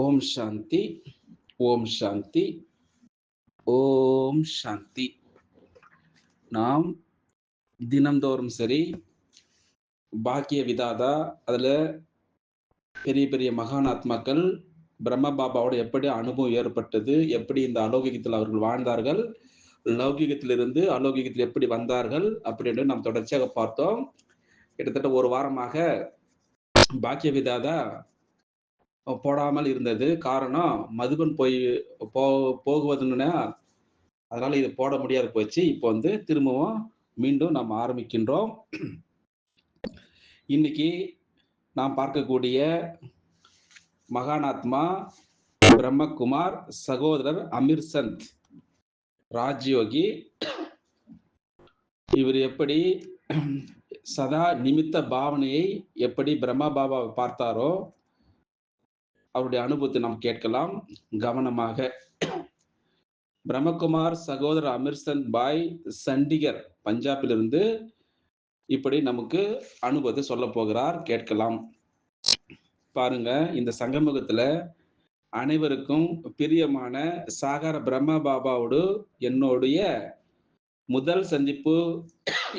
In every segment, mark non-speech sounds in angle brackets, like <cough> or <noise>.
ஓம் சாந்தி ஓம் சாந்தி ஓம் சாந்தி. நாம் தினந்தோறும் சரி பாக்கிய விதாதா அதில் பெரிய பெரிய மகான் ஆத்மாக்கள் பிரம்ம பாபாவோட எப்படி அனுபவம் ஏற்பட்டது எப்படி இந்த அலௌகிகத்தில் அவர்கள் வாழ்ந்தார்கள் லௌகிகத்திலிருந்து அலௌகிகத்தில் எப்படி வந்தார்கள் அப்படின்னு நாம் தொடர்ச்சியாக பார்த்தோம். கிட்டத்தட்ட ஒரு வாரமாக பாக்கிய விதாதா போடாமல் இருந்தது. காரணம் மதுபன் போய் போ போகுவதுன்னா அதனால இது போட முடியாது போச்சு. இப்போ வந்து திரும்பவும் மீண்டும் நாம் ஆரம்பிக்கின்றோம். இன்னைக்கு நாம் பார்க்கக்கூடிய மகானாத்மா பிரம்மகுமார் சகோதரர் அமிர்சந்த் ராஜ்யோகி இவர் எப்படி சதா நிமித்த பாவனையை எப்படி பிரம்மா பாபாவை பார்த்தாரோ அவருடைய அனுபவத்தை நாம் கேட்கலாம். கவனமாக. பிரம்மகுமார் சகோதரர் அமிர்சன் பாய் சண்டிகர் பஞ்சாபிலிருந்து இப்படி நமக்கு அனுபவத்தை சொல்ல போகிறார். கேட்கலாம். பாருங்க இந்த சங்கமுகத்துல அனைவருக்கும் பிரியமான சாகர பிரம்ம பாபாவோடு என்னுடைய முதல் சந்திப்பு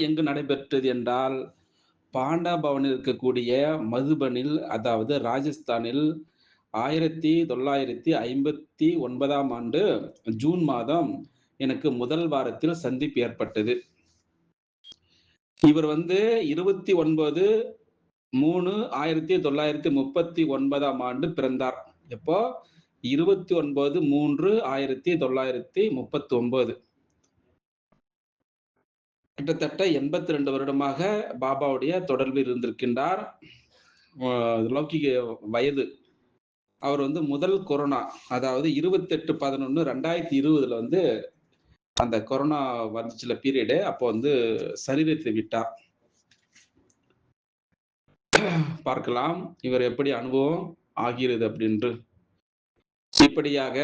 எங்கு நடைபெற்றது என்றால் பாண்டா பவனில் இருக்கக்கூடிய மதுபனில் அதாவது ராஜஸ்தானில் ஆயிரத்தி தொள்ளாயிரத்தி ஐம்பத்தி ஒன்பதாம் ஆண்டு ஜூன் மாதம் எனக்கு முதல் வாரத்தில் சந்திப்பு ஏற்பட்டது. இவர் வந்து இருபத்தி ஒன்பது மூணு ஆயிரத்தி தொள்ளாயிரத்தி முப்பத்தி ஒன்பதாம் ஆண்டு பிறந்தார். எப்போ? இருபத்தி ஒன்பது மூன்று ஆயிரத்தி தொள்ளாயிரத்தி முப்பத்தி ஒன்பது கிட்டத்தட்ட எண்பத்தி ரெண்டு வருடமாக பாபாவுடைய தொடர்பில் இருந்திருக்கின்றார். லௌகிக வயது அவர் வந்து முதல் கொரோனா அதாவது இருபத்தெட்டு பதினொன்று ரெண்டாயிரத்தி இருபதுல வந்து அந்த கொரோனா வந்துச்சுல பீரியடு அப்போ வந்து சரீரத்தை விட்டார். பார்க்கலாம் இவர் எப்படி அனுபவம் ஆகிறது அப்படின்று. இப்படியாக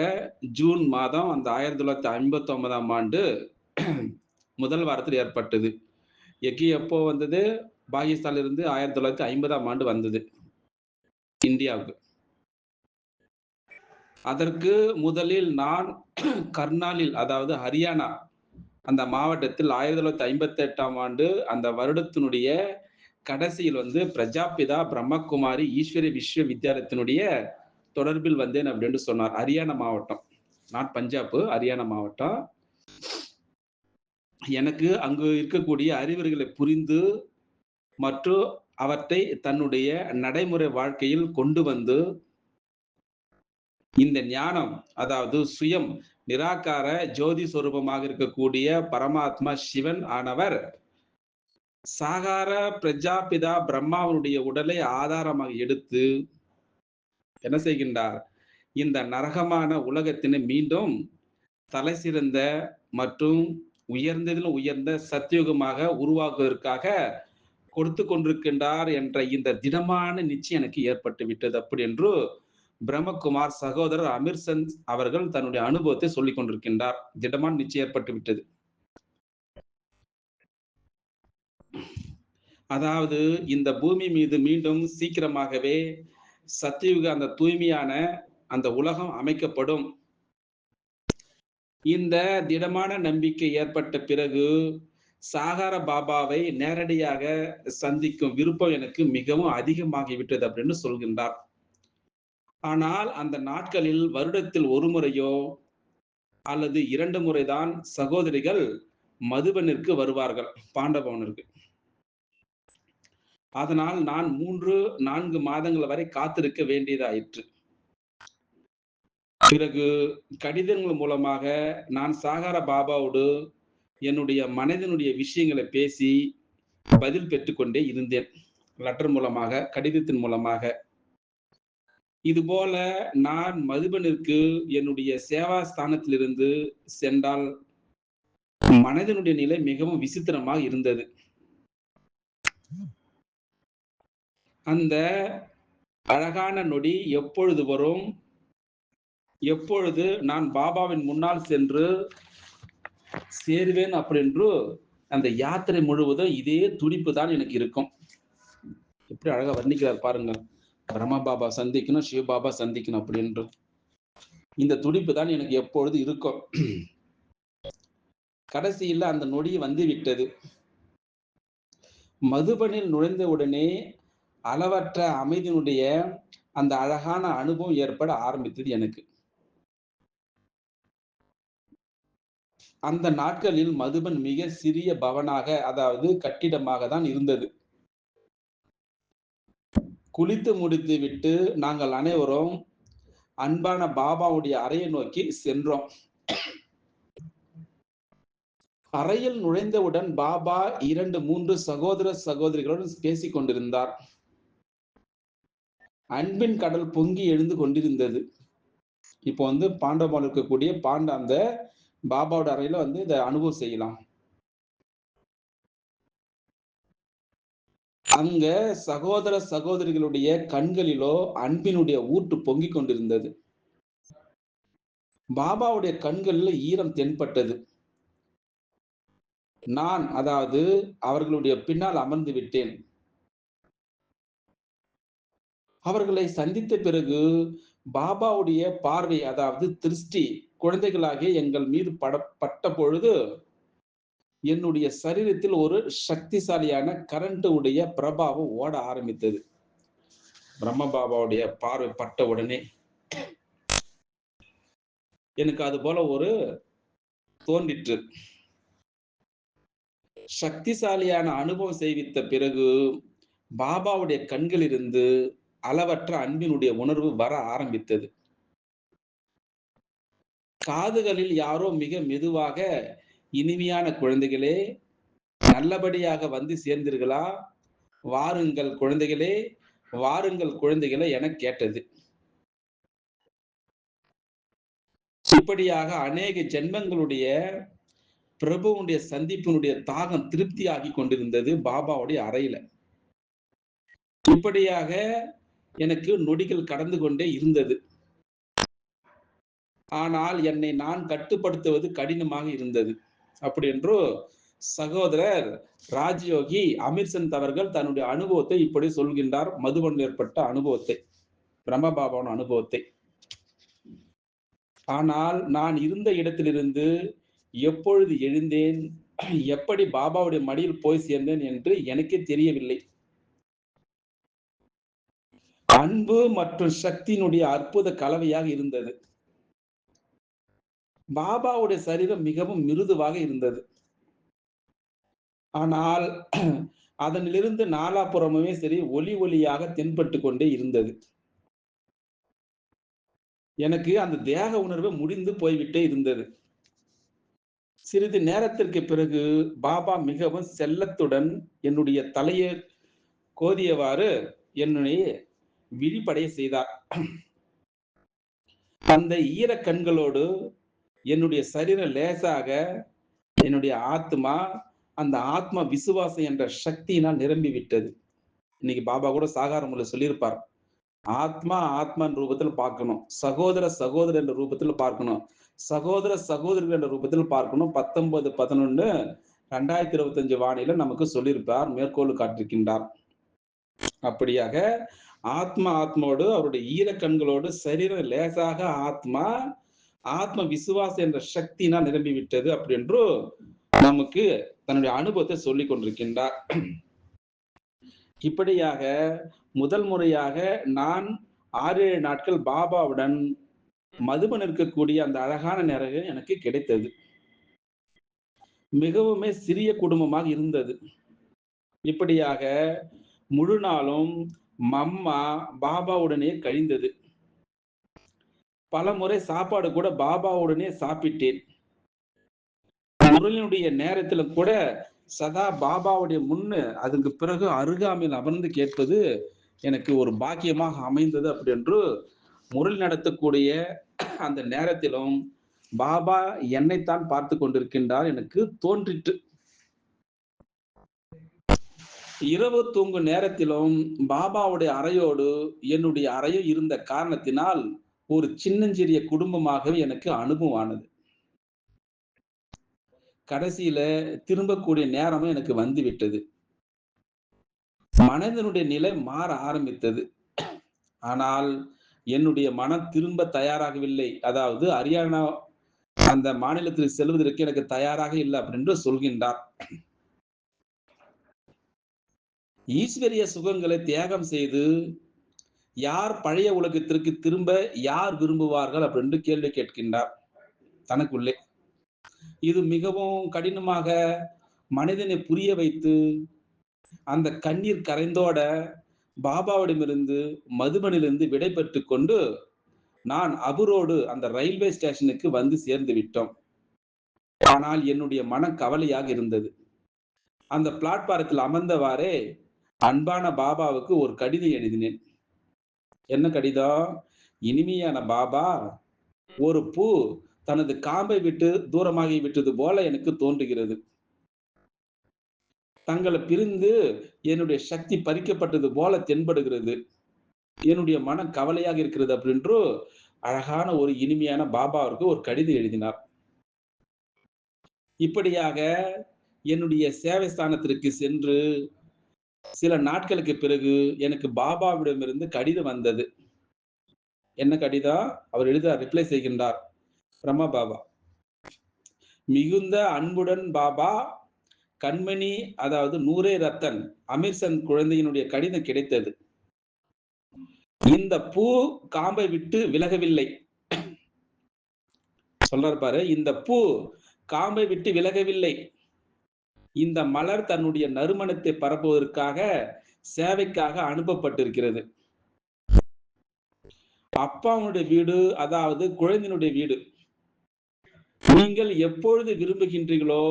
ஜூன் மாதம் அந்த ஆயிரத்தி தொள்ளாயிரத்தி ஐம்பத்தி ஒன்பதாம் ஆண்டு முதல் வாரத்தில் ஏற்பட்டது. எக்கி எப்போ வந்தது? பாகிஸ்தான்ல இருந்து ஆயிரத்தி தொள்ளாயிரத்தி ஐம்பதாம் ஆண்டு வந்தது. இந்தியாவுக்கு. அதற்கு முதலில் நான் <clears throat> கர்னாலில் அதாவது ஹரியானா அந்த மாவட்டத்தில் ஆயிரத்தி தொள்ளாயிரத்தி ஐம்பத்தி எட்டாம் ஆண்டு அந்த வருடத்தினுடைய கடைசியில் வந்து பிரஜாபிதா பிரம்மகுமாரி ஈஸ்வரி விஸ்வ வித்யாலயத்தினுடைய தொடர்பில் வந்தேன் அப்படின்னு சொன்னார். ஹரியானா மாவட்டம். நாட் பஞ்சாப் ஹரியானா மாவட்டம். எனக்கு அங்கு இருக்கக்கூடிய அறிவுரைகளை புரிந்து மற்றும் அவற்றை தன்னுடைய நடைமுறை வாழ்க்கையில் கொண்டு வந்து இந்த ஞானம் அதாவது சுயம் நிராகார ஜோதி சொரூபமாக இருக்கக்கூடிய பரமாத்மா சிவன் ஆனவர் சாகார பிரஜாபிதா பிரம்மாவனுடைய உடலை ஆதாரமாக எடுத்து என்ன செய்கின்றார்? இந்த நரகமான உலகத்தினை மீண்டும் தலை சிறந்த மற்றும் உயர்ந்ததிலும் உயர்ந்த சத்தியுகமாக உருவாக்குவதற்காக கொடுத்து கொண்டிருக்கின்றார் என்ற இந்த திடமான நிச்சயம் எனக்கு ஏற்பட்டு விட்டது அப்படி என்று பிரம்மகுமார் சகோதரர் அமிர்சன் அவர்கள் தன்னுடைய அனுபவத்தை சொல்லிக் கொண்டிருக்கின்றார். திடமான நிச்சயம் ஏற்பட்டு விட்டது. அதாவது இந்த பூமி மீது மீண்டும் சீக்கிரமாகவே சத்தியுக அந்த தூய்மையான அந்த உலகம் அமைக்கப்படும். இந்த திடமான நம்பிக்கை ஏற்பட்ட பிறகு சாகார பாபாவை நேரடியாக சந்திக்கும் விருப்பம் எனக்கு மிகவும் அதிகமாகிவிட்டது அப்படின்னு சொல்கின்றார். ஆனால் அந்த நாட்களில் வருடத்தில் ஒரு முறையோ அல்லது இரண்டு முறைதான் சகோதரிகள் மதுபனிற்கு வருவார்கள் பாண்டபவனிற்கு. அதனால் நான் மூன்று நான்கு மாதங்கள் வரை காத்திருக்க வேண்டியதாயிற்று. பிறகு கடிதங்கள் மூலமாக நான் சாகார பாபாவோடு என்னுடைய மனதினுடைய விஷயங்களை பேசி பதில் பெற்றுக்கொண்டே இருந்தேன். லெட்டர் மூலமாக கடிதத்தின் மூலமாக. இது போல நான் மதுபனிற்கு என்னுடைய சேவா ஸ்தானத்திலிருந்து சென்றால் மனதினுடைய நிலை மிகவும் விசித்திரமாக இருந்தது. அந்த அழகான நொடி எப்பொழுது வரும்? எப்பொழுது நான் பாபாவின் முன்னால் சென்று சேருவேன் அப்படின்று அந்த யாத்திரை முழுவதும் இதே துடிப்பு தான் எனக்கு இருக்கும். எப்படி அழகா வர்ணிக்கிறார் பாருங்க பிரம்ம பாபா சந்திக்கணும் சிவ பாபா சந்திக்கணும் அப்படின்ற இந்த துடிப்பு தான் எனக்கு எப்பொழுது இருக்கும் கடைசியில் அந்த நொடி வந்து விட்டது மதுபனில் நுழைந்த உடனே அளவற்ற அமைதியினுடைய அந்த அழகான அனுபவம் ஏற்பட ஆரம்பித்தது எனக்கு. அந்த நாட்களில் மதுபன் மிக சிறிய பவனாக அதாவது கட்டிடமாக தான் இருந்தது. குளித்து முடித்து விட்டு நாங்கள் அனைவரும் அன்பான பாபாவுடைய அறையை நோக்கி சென்றோம். அறையில் நுழைந்தவுடன் பாபா இரண்டு மூன்று சகோதர சகோதரிகளுடன் பேசிக் கொண்டிருந்தார். அன்பின் கடல் பொங்கி எழுந்து கொண்டிருந்தது. இப்போ வந்து பாண்டவன் இருக்கக்கூடிய பாண்ட அந்த பாபாவோட அறையில வந்து இதை அனுபவம் செய்யலாம். அங்க சகோதர சகோதரிகளுடைய கண்களிலோ அன்பினுடைய ஊற்று பொங்கிக் கொண்டிருந்தது. பாபாவுடைய கண்களில் ஈரம் தென்பட்டது. நான் அதாவது அவர்களுடைய பின்னால் அமர்ந்து விட்டேன். அவர்களை சந்தித்த பிறகு பாபாவுடைய பார்வை அதாவது திருஷ்டி குழந்தைகளாகிய எங்கள் மீது பட பட்ட பொழுது என்னுடைய சரீரத்தில் ஒரு சக்திசாலியான கரண்ட் உடைய பிரபாவம் ஓட ஆரம்பித்தது. பிரம்ம பாபாவுடைய பார்வை பட்ட உடனே. எனக்கு அது போல ஒரு தோன்றிற்று. சக்திசாலியான அனுபவம் செய்வித்த பிறகு பாபாவுடைய கண்களிலிருந்து அளவற்ற அன்பினுடைய உணர்வு வர ஆரம்பித்தது. காதுகளில் யாரோ மிக மெதுவாக இனிமையான குழந்தைகளே நல்லபடியாக வந்து சேர்ந்தீர்களா? வாருங்கள் குழந்தைகளே வாருங்கள் குழந்தைகளே என கேட்டது. இப்படியாக அநேக ஜென்மங்களுடைய பிரபுவுடைய சந்திப்பினுடைய தாகம் திருப்தியாகி கொண்டிருந்தது பாபாவுடைய அறையில. இப்படியாக எனக்கு நொடிகள் கடந்து கொண்டே இருந்தது. ஆனால் என்னை நான் கட்டுப்படுத்துவது கடினமாக இருந்தது. அப்படி என்று சகோதரர் ராஜயோகி அமீர்சந்த் அவர்கள் தன்னுடைய அனுபவத்தை இப்படி சொல்கின்றார். மதுபனில் ஏற்பட்ட அனுபவத்தை பிரம்மபாபாவின் அனுபவத்தை. ஆனால் நான் இருந்த இடத்திலிருந்து எப்பொழுது எழுந்தேன்? எப்படி பாபாவுடைய மடியில் போய் சேர்ந்தேன் என்று எனக்கே தெரியவில்லை. அன்பு மற்றும் சக்தியினுடைய அற்புத கலவையாக இருந்தது. பாபாவுடைய சரீரம் மிகவும் மிருதுவாக இருந்தது. ஆனால் அதனிலிருந்து நாலாபுறமுமே சரி ஒலி ஒலியாக தென்பட்டு கொண்டே இருந்தது. எனக்கு அந்த தேக உணர்வு முடிந்து போய்விட்டே இருந்தது. சிறிது நேரத்திற்கு பிறகு பாபா மிகவும் செல்லத்துடன் என்னுடைய தலையை கோதியவாறு என்னுடைய விழிப்படைய செய்தார். அந்த ஈர கண்களோடு என்னுடைய சரீரம் லேசாக என்னுடைய ஆத்மா அந்த ஆத்மா விசுவாசம் என்ற சக்தியினால் நிரம்பி விட்டது இன்னைக்கு பாபா கூட சாகார முறை சொல்லியிருப்பார். ஆத்மா ஆத்மன் ரூபத்தில் பார்க்கணும். சகோதர சகோதரர் என்ற ரூபத்தில் பார்க்கணும். சகோதர சகோதரர் என்ற ரூபத்தில் பார்க்கணும். பத்தொன்பது பதினொன்னு ரெண்டாயிரத்தி இருபத்தஞ்சு வானிலை வானில நமக்கு சொல்லியிருப்பார் மேற்கோள் காட்டிருக்கின்றார் அப்படியாக ஆத்மா ஆத்மாவோடு அவருடைய ஈர கண்களோடு சரீரம் லேசாக ஆத்மா ஆத்ம விசுவாசம் என்ற சக்தினால் நிரம்பி விட்டது அப்படி என்று நமக்கு தன்னுடைய அனுபவத்தை சொல்லி கொண்டிருக்கின்றார். இப்படியாக முதல் முறையாக நான் ஆறு ஏழு நாட்கள் பாபாவுடன் மதுபன் இருக்கக்கூடிய அந்த அழகான நேரம் எனக்கு கிடைத்தது. மிகவுமே சிறிய குடும்பமாக இருந்தது. இப்படியாக முழு நாளும் மம்மா பாபாவுடனே கழிந்தது. பல முறை சாப்பாடு கூட பாபாவுடனே சாப்பிட்டேன். முரளினுடைய நேரத்துல கூட சதா பாபாவுடைய முன்னு அதுக்கு பிறகு அருகாமையில் அமர்ந்து கேட்பது எனக்கு ஒரு பாக்கியமாக அமைந்தது அப்படின்று முரள் முரளி நடத்தக்கூடிய அந்த நேரத்திலும் பாபா என்னைத்தான் பார்த்து கொண்டிருக்கின்றார் எனக்கு தோன்றிற்று. இரவு தூங்கும் நேரத்திலும் பாபாவுடைய அறையோடு என்னுடைய அறையும் இருந்த காரணத்தினால் ஒரு சின்னஞ்சிறிய குடும்பமாகவே எனக்கு அனுபவம் ஆனது கடைசியில திரும்பக்கூடிய நேரமும் எனக்கு வந்து விட்டது மனதனுடைய நிலை மாற ஆரம்பித்தது. ஆனால் என்னுடைய மனம் திரும்ப தயாராகவில்லை. அதாவது ஹரியானா அந்த மாநிலத்தில் செல்வதற்கு எனக்கு தயாராக இல்லை அப்படின்னு சொல்கின்றார். ஈஸ்வரிய சுகங்களை தியாகம் செய்து யார் பழைய உலகத்திற்கு திரும்ப யார் விரும்புவார்கள் அப்படின்னு கேள்வி கேட்கின்றார். தனக்குள்ளே. இது மிகவும் கடினமாக மனிதனை புரிய வைத்து அந்த கண்ணீர் கரைந்தோட பாபாவிடமிருந்து மதுபனிலிருந்து விடை பெற்று கொண்டு நான் அபுரோடு அந்த ரயில்வே ஸ்டேஷனுக்கு வந்து சேர்ந்து விட்டோம். ஆனால் என்னுடைய மன கவலையாக இருந்தது. அந்த பிளாட்பாரத்தில் அமர்ந்தவாறே அன்பான பாபாவுக்கு ஒரு கடிதம் எழுதினேன். என்ன கடிதம் இனிமையான பாபா ஒரு பூ தனது காம்பை விட்டு தூரமாகி விட்டது போல எனக்கு தோன்றுகிறது. தங்களை பிரிந்து என்னுடைய சக்தி பறிக்கப்பட்டது போல தென்படுகிறது. என்னுடைய மனம் கவலையாக இருக்கிறது அப்படின்ற அழகான ஒரு இனிமையான பாபாவிற்கு ஒரு கடிதம் எழுதினார். இப்படியாக என்னுடைய சேவை ஸ்தானத்திற்கு சென்று சில நாட்களுக்கு பிறகு எனக்கு பாபாவிடமிருந்து கடிதம் வந்தது. என்ன கடிதம் அவர் எழுத ரிப்ளை செய்கின்றார். பிரம்மா பாபா. மிகுந்த அன்புடன் பாபா கண்மணி அதாவது நூரே ரத்தன் அமீர்சன் குழந்தையினுடைய கடிதம் கிடைத்தது. இந்த பூ காம்பை விட்டு விலகவில்லை. சொல்றாரு பாரு இந்த பூ காம்பை விட்டு விலகவில்லை. இந்த மலர் தன்னுடைய நறுமணத்தை பரப்புவதற்காக சேவைக்காக அனுப்பப்பட்டிருக்கிறது. அப்பாவுடைய வீடு அதாவது குழந்தையினுடைய வீடு நீங்கள் எப்பொழுது விரும்புகின்றீர்களோ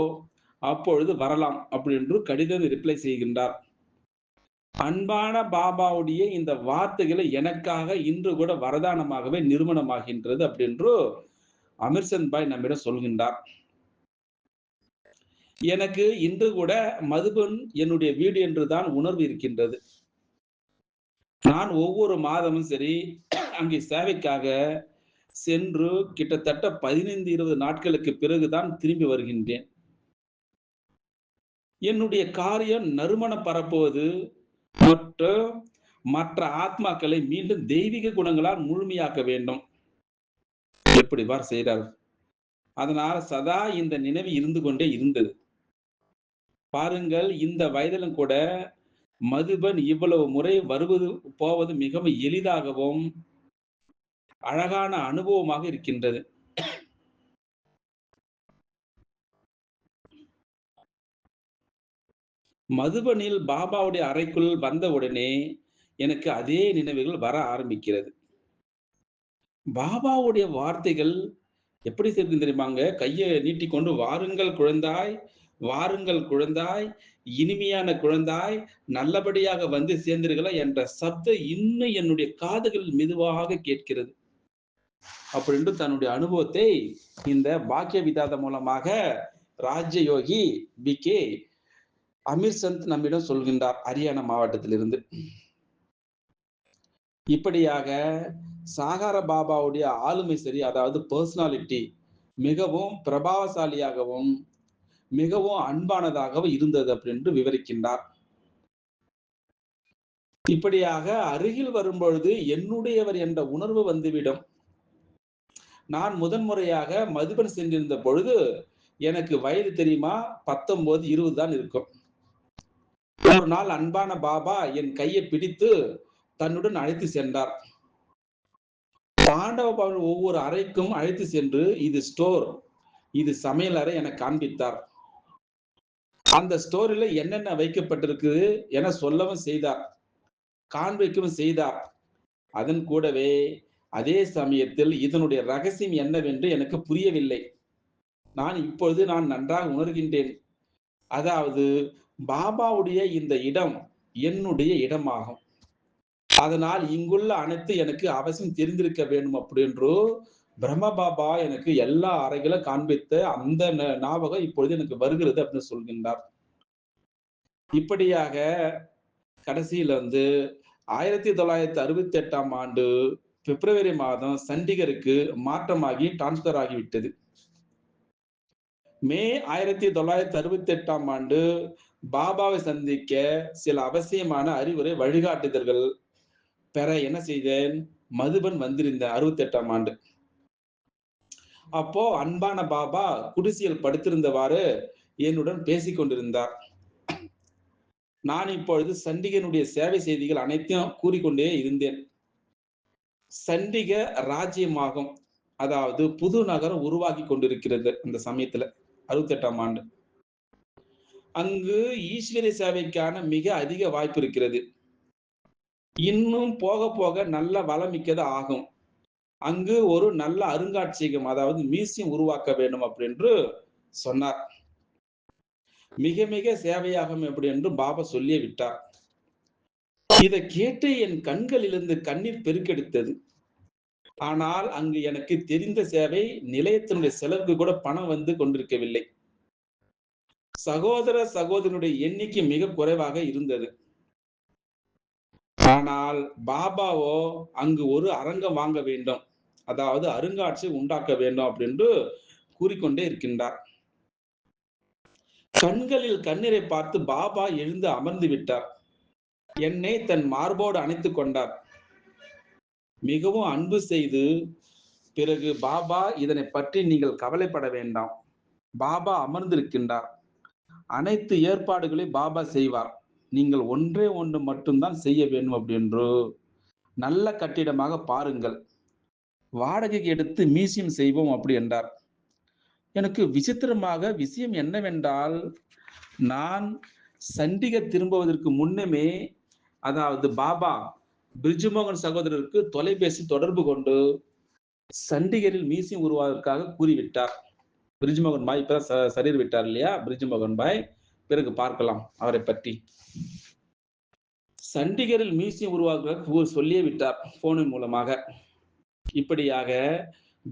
அப்பொழுது வரலாம் அப்படின்னு கடிதம் ரிப்ளை செய்கின்றார். அன்பான பாபாவுடைய இந்த வார்த்தைகளை எனக்காக இன்று கூட வரதானமாகவே நிறுவனமாகின்றது அப்படின்று அமிர்சன் பாய் நம்மிடம் சொல்கின்றார். எனக்கு இன்று கூட மதுபன் என்னுடைய வீடு என்றுதான் உணர்வு இருக்கின்றது. நான் ஒவ்வொரு மாதமும் சரி அங்கே சேவைக்காக சென்று கிட்டத்தட்ட பதினைந்து இருபது நாட்களுக்கு பிறகுதான் திரும்பி வருகின்றேன். என்னுடைய காரியம் நறுமணம் பரப்புவது மற்றும் மற்ற ஆத்மாக்களை மீண்டும் தெய்வீக குணங்களால் முழுமையாக்க வேண்டும். எப்படி பார் செய்கிறார் அதனால் சதா இந்த நினைவு இருந்து கொண்டே இருந்தது. பாருங்கள் இந்த வயதிலும் கூட மதுபன் இவ்வளவு முறை வருவது போவது மிகவும் எளிதாகவும் அழகான அனுபவமாக இருக்கின்றது. மதுபனில் பாபாவுடைய அறைக்குள் வந்தவுடனே எனக்கு அதே நினைவுகள் வர ஆரம்பிக்கிறது. பாபாவுடைய வார்த்தைகள் எப்படி தெரியும் தெரியுமாங்க? கையை நீட்டிக்கொண்டு வாருங்கள் குழந்தாய் வாருங்கள் குழந்தாய் இனிமையான குழந்தாய் நல்லபடியாக வந்து சேர்ந்தீர்களா என்ற சப்தம் இன்னும் என்னுடைய காதுகள் மெதுவாக கேட்கிறது. அப்படின்ட்டு தன்னுடைய அனுபவத்தை இந்த பாக்கிய விதாத மூலமாக ராஜயோகி பி கே அமீர் சந்த் நம்மிடம் சொல்கின்றார் ஹரியானா மாவட்டத்திலிருந்து. இப்படியாக சாகார பாபாவுடைய ஆளுமை சரி அதாவது பர்சனாலிட்டி மிகவும் பிரபாவசாலியாகவும் மிகவும் அன்பானதாகவும் இருந்தது அப்படின்னு விவரிக்கின்றார். இப்படியாக அருகில் வரும்பொழுது என்னுடையவர் என்ற உணர்வு வந்துவிடும். நான் முதன்முறையாக மதுபன் சென்றிருந்த பொழுது எனக்கு வயது தெரியுமா? பத்தொன்பது இருபது தான் இருக்கும். ஒரு நாள் அன்பான பாபா என் கையை பிடித்து தன்னுடன் அழைத்து சென்றார். பாண்டவ பவன் ஒவ்வொரு அறைக்கும் அழைத்து சென்று இது ஸ்டோர் இது சமையல் அறை என காண்பித்தார். அந்த ஸ்டோரியில என்னென்ன வைக்கப்பட்டிருக்குது என சொல்லவும் செய்தார். காண்பிக்கவும் செய்தார். அதன் கூடவே அதே சமயத்தில் இதனுடைய ரகசியம் என்னவென்று எனக்கு புரியவில்லை. நான் இப்பொழுது நான் நன்றாக உணர்கின்றேன். அதாவது பாபாவுடைய இந்த இடம் என்னுடைய இடமாகும். அதனால் இங்குள்ள அனைத்து எனக்கு அவசியம் தெரிந்திருக்க வேண்டும் அப்படின்றோ பிரம்ம பாபா எனக்கு எல்லா அறைகளும் காண்பித்த அந்த ஞாபகம் இப்பொழுது எனக்கு வருகிறது அப்படின்னு சொல்கின்றார். இப்படியாக கடைசியில வந்து ஆயிரத்தி தொள்ளாயிரத்தி அறுபத்தி எட்டாம் ஆண்டு பிப்ரவரி மாதம் சண்டிகருக்கு மாற்றமாகி டிரான்ஸ்பர் ஆகிவிட்டது. மே ஆயிரத்தி தொள்ளாயிரத்தி அறுபத்தி எட்டாம் ஆண்டு பாபாவை சந்திக்க சில அவசியமான அறிவுரை வழிகாட்டுதல்கள் பெற என்ன செய்தேன்? மதுபன் வந்திருந்தேன் அறுபத்தி எட்டாம் ஆண்டு. அப்போ அன்பான பாபா குடிசையில் படுத்திருந்தவாறு என்னுடன் பேசிக்கொண்டிருந்தார். நான் இப்பொழுது சண்டிகனுடைய சேவை செய்திகள் அனைத்தையும் கூறிக்கொண்டே இருந்தேன். சண்டிக ராஜ்யமாகும். அதாவது புது நகரம் உருவாக்கி கொண்டிருக்கிறது அந்த சமயத்துல அறுபத்தி எட்டாம் ஆண்டு. அங்கு ஈஸ்வரிய சேவைக்கான மிக அதிக வாய்ப்பு இருக்கிறது. இன்னும் போக போக நல்ல வளமிக்கது ஆகும். அங்கு ஒரு நல்ல அருங்காட்சியகம் அதாவது மியூசியம் உருவாக்க வேண்டும் அப்படின்னு சொன்னார். மிக மிக சேவையாகும் அப்படி என்று பாபா சொல்லியே விட்டார். இதை கேட்டு என் கண்களிலிருந்து கண்ணீர் பெருக்கெடுத்தது. ஆனால் அங்கு எனக்கு தெரிந்த சேவை நிலையத்தினுடைய செலவுக்கு கூட பணம் வந்து கொண்டிருக்கவில்லை. சகோதர சகோதரனுடைய எண்ணிக்கை மிக குறைவாக இருந்தது. ஆனால் பாபாவோ அங்கு ஒரு அரங்கம் வாங்க வேண்டும். அதாவது அருங்காட்சி உண்டாக்க வேண்டும் அப்படின்னு கூறிக்கொண்டே இருக்கின்றார். கண்களில் கண்ணீரை பார்த்து பாபா எழுந்து அமர்ந்து விட்டார். என்னை தன் மார்போடு அணைத்துக் கொண்டார். மிகவும் அன்பு செய்து பிறகு பாபா இதனை பற்றி நீங்கள் கவலைப்பட வேண்டாம். பாபா அமர்ந்திருக்கின்றார். அனைத்து ஏற்பாடுகளையும் பாபா செய்வார். நீங்கள் ஒன்றே ஒன்று மட்டும்தான் செய்ய வேண்டும் அப்படின்று நல்ல கட்டிடமாக பாருங்கள். வாடகைக்கு எடுத்து மியூசியம் செய்வோம் அப்படி என்றார். எனக்கு விசித்திரமாக விஷயம் என்னவென்றால் நான் சண்டிகர் திரும்புவதற்கு முன்னமே அதாவது பாபா பிரிஜுமோகன் சகோதரருக்கு தொலைபேசி தொடர்பு கொண்டு சண்டிகரில் மியூசியம் உருவாவதற்காக கூறிவிட்டார். பிரிஜுமோகன் பாய் இப்பதான் சரீர் விட்டார் இல்லையா? பிரிஜுமோகன் பாய் பிறகு பார்க்கலாம் அவரை பற்றி. சண்டிகரில் மியூசியம் உருவாக்க சொல்லியே விட்டார் போனின் மூலமாக. இப்படியாக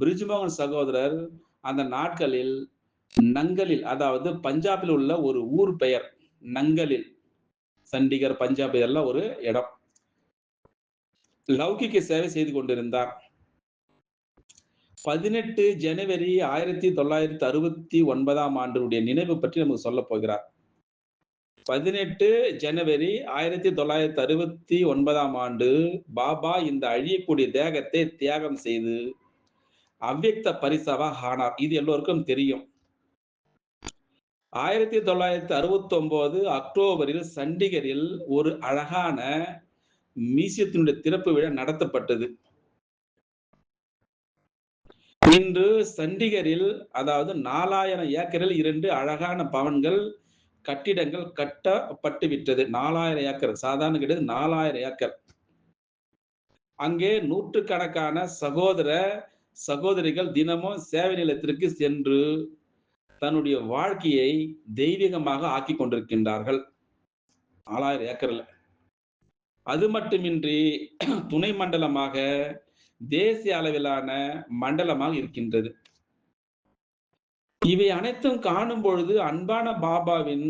பிரிஜ்மோகன் சகோதரர் அந்த நாட்களில் நங்கலில் அதாவது பஞ்சாபில் உள்ள ஒரு ஊர் பெயர் நங்கலில். சண்டிகர் பஞ்சாப் இதெல்லாம் ஒரு இடம். லௌகிக்க சேவை செய்து கொண்டிருந்தார். பதினெட்டு ஜனவரி ஆயிரத்தி தொள்ளாயிரத்தி அறுபத்தி ஒன்பதாம் ஆண்டுடைய நினைவு பற்றி நமக்கு சொல்ல போகிறார். பதினெட்டு ஜனவரி ஆயிரத்தி தொள்ளாயிரத்தி அறுபத்தி ஒன்பதாம் ஆண்டு பாபா இந்த அழியக்கூடிய தேகத்தை தியாகம் செய்து அவ்வக்த பரிசாவா ஆனார். இது எல்லோருக்கும் தெரியும். ஆயிரத்தி தொள்ளாயிரத்தி அறுபத்தி ஒன்பது அக்டோபரில் சண்டிகரில் ஒரு அழகான மியூசியத்தினுடைய திறப்பு விழா நடத்தப்பட்டது. இன்று சண்டிகரில் அதாவது நாலாயிரம் ஏக்கரில் இரண்டு அழகான பவன்கள் கட்டிடங்கள் கட்டப்பட்டு விட்டது நாலாயிரம் ஏக்கர். சாதாரண கிடையாது நாலாயிரம் ஏக்கர். அங்கே நூற்றுக்கணக்கான சகோதர சகோதரிகள் தினமும் சேவை நிலையத்திற்கு சென்று தன்னுடைய வாழ்க்கையை தெய்வீகமாக ஆக்கி கொண்டிருக்கின்றார்கள். நாலாயிரம் ஏக்கர்ல. அது மட்டுமின்றி துணை மண்டலமாக தேசிய அளவிலான மண்டலமாக இருக்கின்றது. இவை அனைத்தும் காணும் பொழுது அன்பான பாபாவின்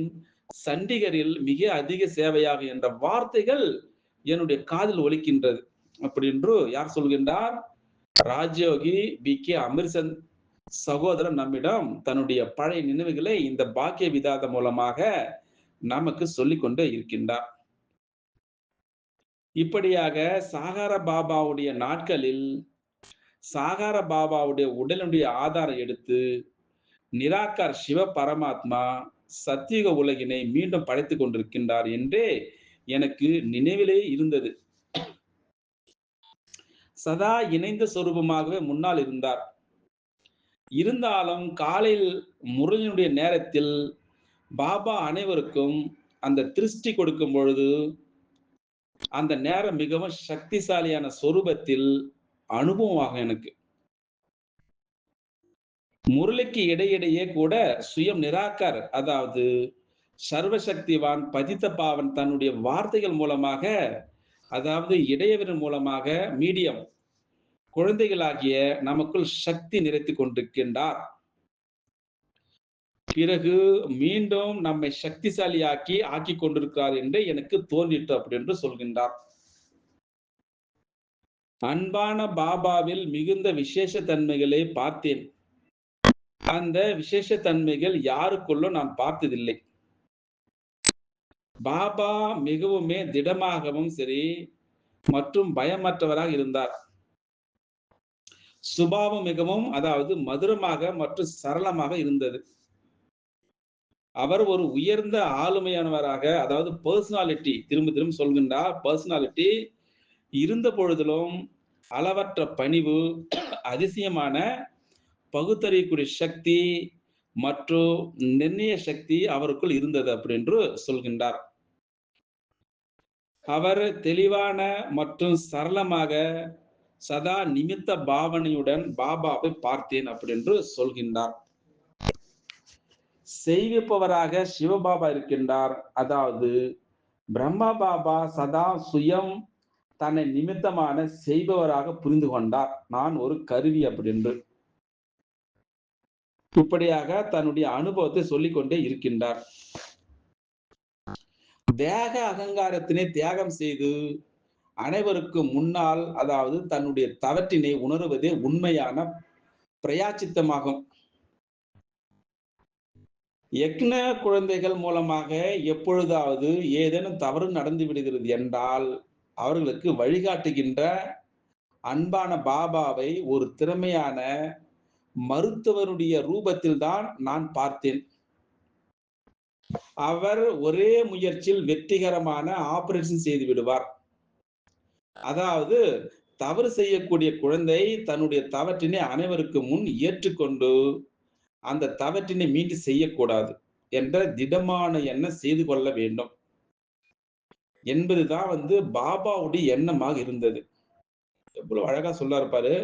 சண்டிகரில் மிக அதிக சேவையாக என்ற வார்த்தைகள் என்னுடைய காதில் ஒலிக்கின்றது. அப்படி என்று யார் சொல்கின்றார்? ராஜயோகி பி கே அமிர்சந்த் சகோதரன் நம்மிடம் தன்னுடைய பழைய நினைவுகளை இந்த பாக்கிய விதாத மூலமாக நமக்கு சொல்லிக் கொண்டே இருக்கின்றார். இப்படியாக சாகார பாபாவுடைய நாட்களில் சாகார பாபாவுடைய உடலுடைய ஆதாரம் எடுத்து நிராகார் சிவ பரமாத்மா சத்தியுக உலகினை மீண்டும் படைத்துக் கொண்டிருக்கின்றார் என்றே எனக்கு நினைவிலே இருந்தது. சதா இணைந்த சொரூபமாகவே முன்னால் இருந்தார். இருந்தாலும் காலையில் முரளினுடைய நேரத்தில் பாபா அனைவருக்கும் அந்த திருஷ்டி கொடுக்கும் பொழுது அந்த நேரம் மிகவும் சக்திசாலியான சொரூபத்தில் அனுபவமாகும் எனக்கு முரளிக்கு இடையிடையே கூட சுயம் நிராகர் அதாவது சர்வசக்திவான் பதித்த பாவன் தன்னுடைய வார்த்தைகள் மூலமாக அதாவது இடையவரின் மூலமாக மீடியம் குழந்தைகளாகிய நமக்குள் சக்தி நிறைத்து கொண்டிருக்கின்றார். பிறகு மீண்டும் நம்மை சக்திசாலியாக்கி ஆக்கி கொண்டிருக்கிறார் என்று எனக்கு தோன்றிட்டு அப்படி என்று சொல்கின்றார். அன்பான பாபாவில் மிகுந்த விசேஷ தன்மைகளை பார்த்தேன். அந்த விசேஷ தன்மைகள் யாருக்குள்ளும் நான் பார்த்ததில்லை. பாபா மிகவுமே திடமாகவும் சரி மற்றும் பயமற்றவராக இருந்தார். சுபாவம் மிகவும் அதாவது மதுரமாக மற்றும் சரளமாக இருந்தது. அவர் ஒரு உயர்ந்த ஆளுமையானவராக அதாவது பர்சனாலிட்டி திரும்ப திரும்ப சொல்கின்றார் பர்சனாலிட்டி இருந்த பொழுதிலும் அளவற்ற பணிவு அதிசயமான பகுத்தறியக்கூடிய சக்தி மற்றும் நிர்ணய சக்தி அவருக்குள் இருந்தது அப்படின்று சொல்கின்றார். அவர் தெளிவான மற்றும் சரளமாக சதா நிமித்த பாவனையுடன் பாபாவை பார்த்தேன் அப்படின்று சொல்கின்றார். செய்விப்பவராக சிவபாபா இருக்கின்றார். அதாவது பிரம்மா பாபா சதா சுயம் தன்னை நிமித்தமான செய்பவராக புரிந்து கொண்டார். நான் ஒரு கருவி அப்படின்று. இப்படியாக தன்னுடைய அனுபவத்தை சொல்லிக்கொண்டே இருக்கின்றார். தேக அகங்காரத்தினை தியாகம் செய்து அனைவருக்கும் முன்னால் அதாவது தன்னுடைய தவற்றினை உணருவதே உண்மையான பிரயாச்சித்தமாகும். யக்ன குழந்தைகள் மூலமாக எப்பொழுதாவது ஏதேனும் தவறு நடந்து விடுகிறது என்றால் அவர்களுக்கு வழிகாட்டுகின்ற அன்பான பாபாவை ஒரு திறமையான மருத்துவருடைய ரூபத்தில் தான் நான் பார்த்தேன். அவர் ஒரே முயற்சியில் வெற்றிகரமான ஆபரேஷன் செய்து விடுவார். அதாவது தவறு செய்யக்கூடிய குழந்தை தன்னுடைய தவற்றினை அனைவருக்கு முன் ஏற்றுக்கொண்டு அந்த தவற்றினை மீண்டும் செய்யக்கூடாது என்ற திடமான எண்ணம் செய்து கொள்ள வேண்டும். என்பதுதான் வந்து பாபாவுடைய எண்ணமாக இருந்தது. எவ்வளவு அழகா சொல்ல பாரு.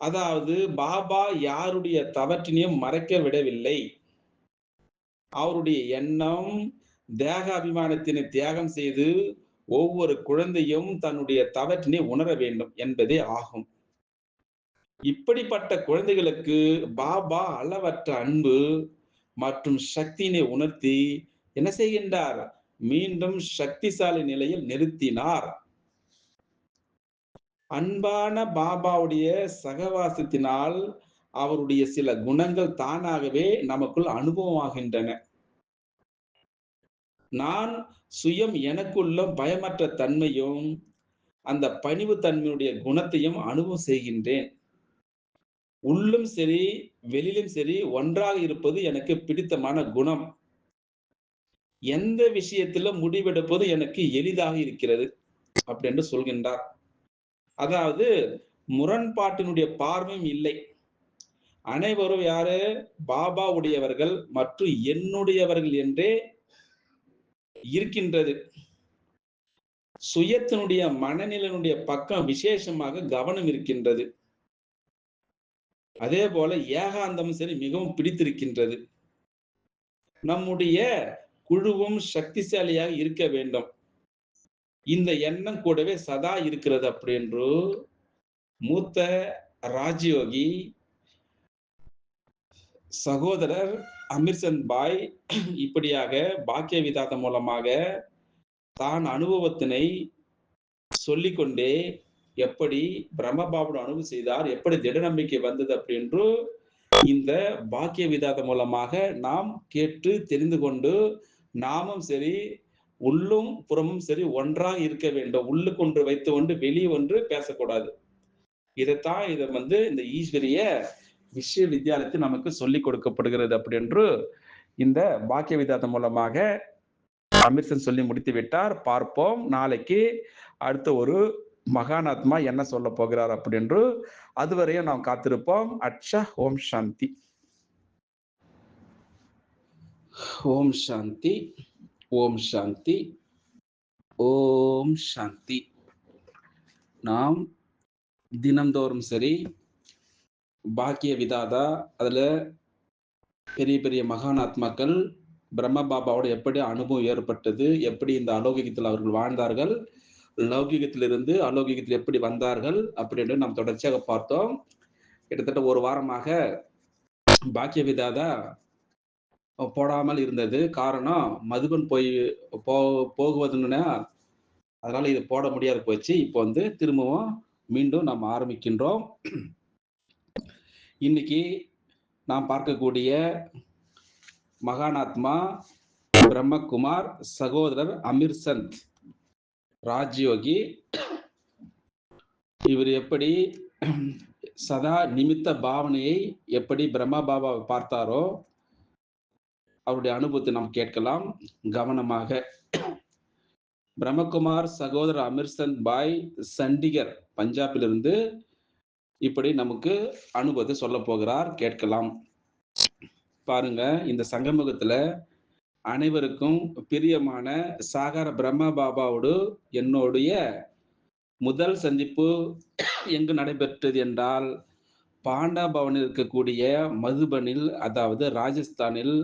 அதாவது பாபா யாருடைய தவற்றினையும் மறைக்க விடவில்லை. அவருடைய எண்ணம் தேக அபிமானத்தினை தியாகம் செய்து ஒவ்வொரு குழந்தையும் தன்னுடைய தவற்றினை உணர வேண்டும் என்பதே ஆகும். இப்படிப்பட்ட குழந்தைகளுக்கு பாபா அளவற்ற அன்பு மற்றும் சக்தியினை உணர்த்தி என்ன செய்கின்றார்? மீண்டும் சக்திசாலி நிலையில் நிறுத்தினார். அன்பான பாபாவுடைய சகவாசத்தினால் அவருடைய சில குணங்கள் தானாகவே நமக்குள் அனுபவமாகின்றன. நான் சுயம் எனக்குள்ள பயமற்ற தன்மையும் அந்த பணிவு தன்மையுடைய குணத்தையும் அனுபவம் செய்கின்றேன். உள்ளும் சரி வெளியிலும் சரி ஒன்றாக இருப்பது எனக்கு பிடித்தமான குணம். எந்த விஷயத்துல முடிவெடுப்பது எனக்கு எளிதாக இருக்கிறது அப்படின்னு சொல்கின்றார். அதாவது முரண்பாட்டினுடைய பார்வையும் இல்லை. அனைவரும் யாரு? பாபா உடையவர்கள் மற்றும் என்னுடையவர்கள் என்றே இருக்கின்றது. சுயத்தினுடைய மனநிலனுடைய பக்கம் விசேஷமாக கவனம் இருக்கின்றது. அதே போல ஏகாந்தம் சரி மிகவும் பிடித்திருக்கின்றது. நம்முடைய குழுவும் சக்திசாலியாக இருக்க வேண்டும். இந்த எண்ணம் கூடவே சதா இருக்கிறது அப்படின்று மூத்த ராஜயோகி சகோதரர் அமிர்சந்த் பாய் இப்படியாக பாக்கிய விதாதம் மூலமாக தான் அனுபவத்தினை சொல்லிக்கொண்டே எப்படி பிரம்மபாபுடன் அனுபவம் செய்தார் எப்படி திட நம்பிக்கை வந்தது அப்படின்று இந்த பாக்கிய விதாதம் மூலமாக நாம் கேட்டு தெரிந்து கொண்டு நாமும் சரி உள்ளும் புறமும் சரி ஒன்றாக இருக்க வேண்டும். உள்ளுக்கு ஒன்று வைத்து கொண்டு வெளியே ஒன்று பேசக்கூடாது. இதைத்தான் இதை வந்து இந்த ஈஸ்வரிய விஸ்வ வித்யாலயத்தில் நமக்கு சொல்லிக் கொடுக்கப்படுகிறது அப்படின்று இந்த பாக்கிய விதாதம் மூலமாக அமிர்தன் சொல்லி முடித்து விட்டார். பார்ப்போம். நாளைக்கு அடுத்த ஒரு மகானாத்மா என்ன சொல்ல போகிறார் அப்படின்று அதுவரையும் நாம் காத்திருப்போம். அட்சா ஓம் சாந்தி. ஓம் சாந்தி. ஓம் சாந்தி. ஓம் சாந்தி. நாம் தினந்தோறும் சரி பாக்கிய விதாதா அதில் பெரிய பெரிய மகானாத்மாக்கள் பிரம்ம பாபாவோட எப்படி அனுபவம் ஏற்பட்டது எப்படி இந்த அலௌகிகத்தில் அவர்கள் வாழ்ந்தார்கள் லௌகிகத்திலிருந்து அலௌகிகத்தில் எப்படி வந்தார்கள் அப்படின்னு நாம் தொடர்ச்சியாக பார்த்தோம். கிட்டத்தட்ட ஒரு வாரமாக பாக்கிய விதாதா போடாமல் இருந்தது. காரணம் மதுபன் போய் போ போகுவதுன்னா அதனால இது போட முடியாது போச்சு. இப்போ வந்து திரும்பவும் மீண்டும் நாம் ஆரம்பிக்கின்றோம். இன்னைக்கு நாம் பார்க்கக்கூடிய மகானாத்மா பிரம்மகுமார் சகோதரர் அமீர் சந்த் ராஜ்யோகி இவர் எப்படி சதா நிமித்த பாவனையை எப்படி பிரம்மா பாபாவை பார்த்தாரோ அவருடைய அனுபவத்தை நாம் கேட்கலாம். கவனமாக. பிரம்மகுமார் சகோதரர் அமிர்சன் பாய் சண்டிகர் பஞ்சாபிலிருந்து இப்படி நமக்கு அனுபவத்தை சொல்ல போகிறார். கேட்கலாம். பாருங்க இந்த சங்கமுகத்துல அனைவருக்கும் பிரியமான சாகர பிரம்ம பாபாவோடு என்னுடைய முதல் சந்திப்பு எங்கு நடைபெற்றது என்றால் பாண்டா பவனில் இருக்கக்கூடிய மதுபனில் அதாவது ராஜஸ்தானில்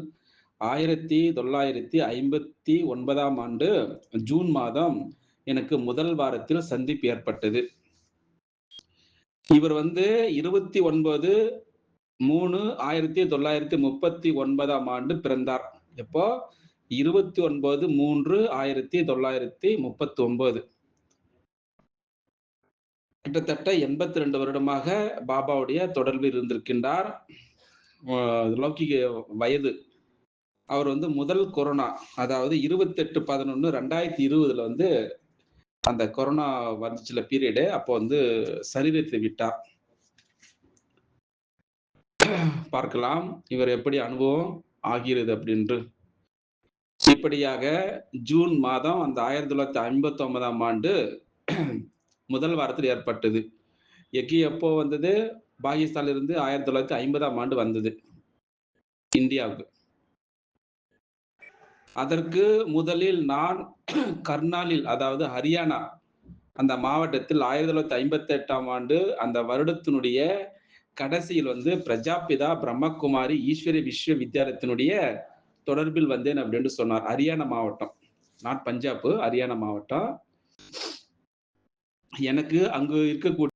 ஆயிரத்தி தொள்ளாயிரத்தி ஐம்பத்தி ஒன்பதாம் ஆண்டு ஜூன் மாதம் எனக்கு முதல் வாரத்தில் சந்திப்பு ஏற்பட்டது. இவர் வந்து இருபத்தி ஒன்பது மூணு ஆயிரத்தி தொள்ளாயிரத்தி முப்பத்தி ஒன்பதாம் ஆண்டு பிறந்தார். எப்போ? இருபத்தி ஒன்பது மூன்று ஆயிரத்தி தொள்ளாயிரத்தி முப்பத்தி ஒன்பது கிட்டத்தட்ட எண்பத்தி ரெண்டு வருடமாக பாபாவுடைய தொடர்பில் இருந்திருக்கின்றார். லௌகிக வயது அவர் வந்து முதல் கொரோனா அதாவது இருபத்தெட்டு பதினொன்று ரெண்டாயிரத்தி இருபதுல வந்து அந்த கொரோனா வந்துச்சுல பீரியடு அப்போ வந்து சரீரத்தை விட்டார். பார்க்கலாம் இவர் எப்படி அனுபவம் ஆகிறது அப்படின்று. இப்படியாக ஜூன் மாதம் அந்த ஆயிரத்தி தொள்ளாயிரத்தி ஐம்பத்தி ஒன்பதாம் ஆண்டு முதல் வாரத்தில் ஏற்பட்டது. எக்கி எப்போ வந்தது? பாகிஸ்தான்ல இருந்து ஆயிரத்தி தொள்ளாயிரத்தி ஐம்பதாம் ஆண்டு வந்தது. இந்தியாவுக்கு. அதற்கு முதலில் நான் கர்னாலில் அதாவது ஹரியானா அந்த மாவட்டத்தில் ஆயிரத்தி தொள்ளாயிரத்தி ஐம்பத்தி எட்டாம் ஆண்டு அந்த வருடத்தினுடைய கடைசியில் வந்து பிரஜாபிதா பிரம்மகுமாரி ஈஸ்வரி விஸ்வ வித்யாலயத்தினுடைய தொடர்பில் வந்தேன் அப்படின்னு சொன்னார். ஹரியானா மாவட்டம். நாட் பஞ்சாப் ஹரியானா மாவட்டம். எனக்கு அங்கு இருக்கக்கூடிய